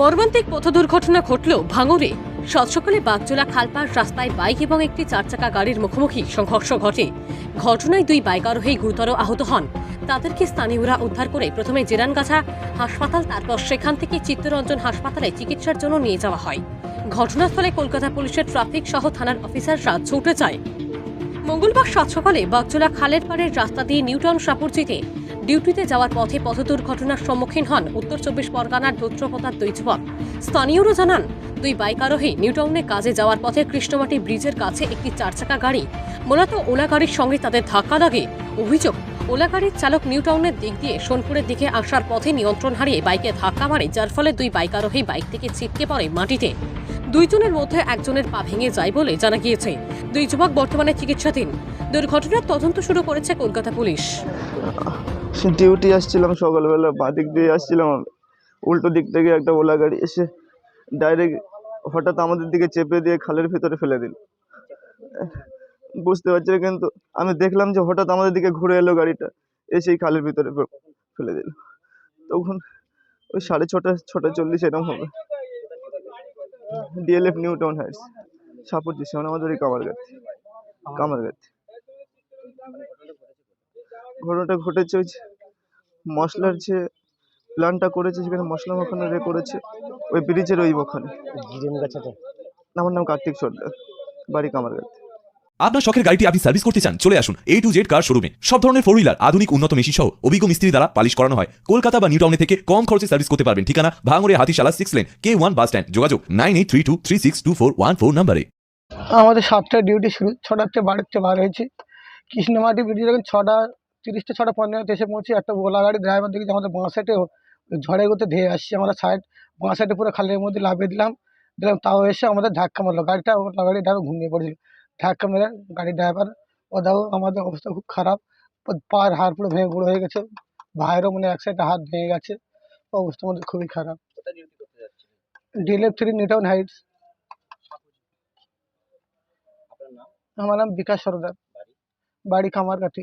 মর্মান্তিক পথ দুর্ঘটনা ঘটল ভাঙরে সাত সকালে বাগজোলা খালপাড় রাস্তায় বাইক এবং একটি চারচাকা গাড়ির মুখোমুখি সংঘর্ষ ঘটে। ঘটনায় দুই বাইক আরোহী গুরুতর আহত হন। তাদেরকে স্থানীয়রা উদ্ধার করে প্রথমে জেরানগাছা হাসপাতাল, তারপর সেখান থেকে চিত্তরঞ্জন হাসপাতালে চিকিৎসার জন্য নিয়ে যাওয়া হয়। ঘটনাস্থলে কলকাতা পুলিশের ট্রাফিক সহ থানার অফিসাররা ছুটে যায়। মঙ্গলবার সাত সকালে বাগজোলা খালের পাড়ের রাস্তা দিয়ে নিউটন সাপুরজিতে ডিউটিতে যাওয়ার পথে পথ দুর্ঘটনার সম্মুখীন হন উত্তর চব্বিশ পরগনার রুদ্রপ্রতাপ দুই যুবক স্থানীয়রা জানান, দুই বাইক আরোহী নিউটাউনে কাজে যাওয়ার পথে কৃষ্ণমাটি ব্রিজের কাছে একটি চারচাকা গাড়ি, মূলত ওলা গাড়ির সঙ্গে তাদের ধাক্কা লাগে। অভিযোগ, ওলা গাড়ির চালক নিউটাউনের দিক দিয়ে সোনপুরের দিকে আসার পথে নিয়ন্ত্রণ হারিয়ে বাইকে ধাক্কা মারে, যার ফলে দুই বাইক আরোহী বাইক থেকে ছিটকে পড়ে মাটিতে। দুইজনের মধ্যে একজনের পা ভেঙে যায় বলে জানা গিয়েছে। দুই যুবক বর্তমানে চিকিৎসাধীন। দুর্ঘটনার তদন্ত শুরু করেছে কলকাতা পুলিশ। ডিউটি আসছিলাম সকালবেলা বাঁ দিক দিয়ে আসছিলাম উল্টো দিক থেকে একটা ওলা গাড়ি এসে ডাইরেক্ট হঠাৎ আমাদের দিকে চেপে দিয়ে খালের ভিতরে ফেলে দিল। বুঝতে পারছি কিন্তু আমি দেখলাম যে হঠাৎ আমাদের দিকে ঘুরে এলো গাড়িটা, এসেই খালের ভিতরে ফেলে দিল। তখন ওই সাড়ে ছটা ছটা চল্লিশ এরকম হবে। ডিএলএফ নিউ টাউন হাইটস সাপুর দিচ্ছে আমাদের কামারগাতি কামারগাতি ঘটনাটা ঘটেছে ওই যে মশলার যে প্ল্যানটা করেছে সেখানে মশলা মাখানো রে করেছে ওই ব্রিজের ওই ওখানে। আমার নাম কার্তিক সর্দার বাড়ি কামারগাতি আপনার শখের গাড়িটি আপনি সার্ভিস করতে চান চলে আসুন এ টু জেড কার শোরুমে সব ধরনের ফোর হুইলার আধুনিক উন্নত মেশিন সহ অভিজ্ঞ মিস্ত্রি দ্বারা পালিশ করানো হয়। কলকাতা বা নিউ টাউনে থেকে কম খরচে সার্ভিস করতে পারবেন। ঠিকানা ভাঙড়ে Hatishala six lane K one bus stand যোগাযোগ nine eight three two three six two four one four নাম্বারে। আমাদের সাতটায় ডিউটি শুরু ছটাতে বাড়িতে বার হয়েছি। কৃষ্ণমাটি ব্রিজে যখন ছটা তিরিশটা ছটা পনেরোতে এসে পৌঁছি একটা ওলা গাড়ি ড্রাইভার দেখি আমাদের বাঁ সাইডে ঝড়ে গতে ধেয়ে আসছে আমরা সাইড বাঁ সাইডে পুরো খালের মধ্যে লাফিয়ে দিলাম দিলাম তাও এসে আমাদের ধাক্কা মারলো গাড়িটা ওলা গাড়ি ড্রাইভার ঘুমিয়ে পড়েছিল ধাক্কা মেরে গাড়ির ড্রাইভার ওদাও আমাদের অবস্থা খুব খারাপ পায়ের হাড় পুরো ভেঙে গুঁড়ো হয়ে গেছে ভাইয়েরও মানে এক সাইডে হাত ভেঙে গেছে অবস্থা আমাদের খুবই খারাপ। ডিএলএফ থ্রি নিউটাউন হাইটস আমার নাম বিকাশ সরদার। বাড়ি কামারকাঠি।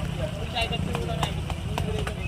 Bersaing?